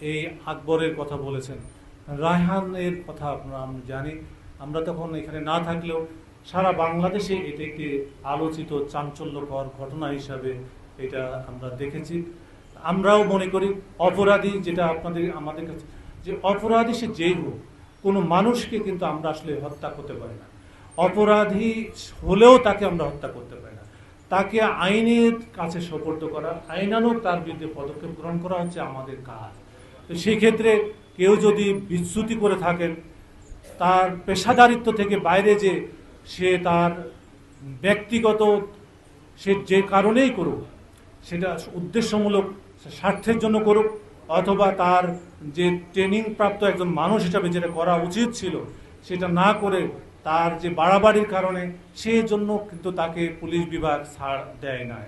এই আকবরের কথা বলেছেন। রায়হানের কথা আপনারা আমি জানি। আমরা তখন এখানে না থাকলেও সারা বাংলাদেশে এটা একটি আলোচিত চাঞ্চল্যকর ঘটনা হিসাবে এটা আমরা দেখেছি। আমরাও মনে করি অপরাধী যেটা আপনাদের আমাদের কাছে যে অপরাধী সে যেই হোক, কোনো মানুষকে কিন্তু আমরা আসলে হত্যা করতে পারি না। অপরাধী হলেও তাকে আমরা হত্যা করতে পারি না। তাকে আইনের কাছে সোপর্দ করা আইনানুক তার বিরুদ্ধে পদক্ষেপ গ্রহণ করা হচ্ছে আমাদের কাজ। তো সেই ক্ষেত্রে কেউ যদি বিচ্যুতি করে থাকেন, তার পেশাদারিত্ব থেকে বাইরে যে সে তার ব্যক্তিগত সে যে কারণেই করুক, সেটা উদ্দেশ্যমূলক স্বার্থের জন্য করুক, অথবা তার যে ট্রেনিং প্রাপ্ত একজন মানুষ হিসাবে যেটা করা উচিত ছিল, সেটা না করে তার যে বাড়াবাড়ির কারণে সেই জন্য কিন্তু তাকে পুলিশ বিভাগ ছাড় দেয় না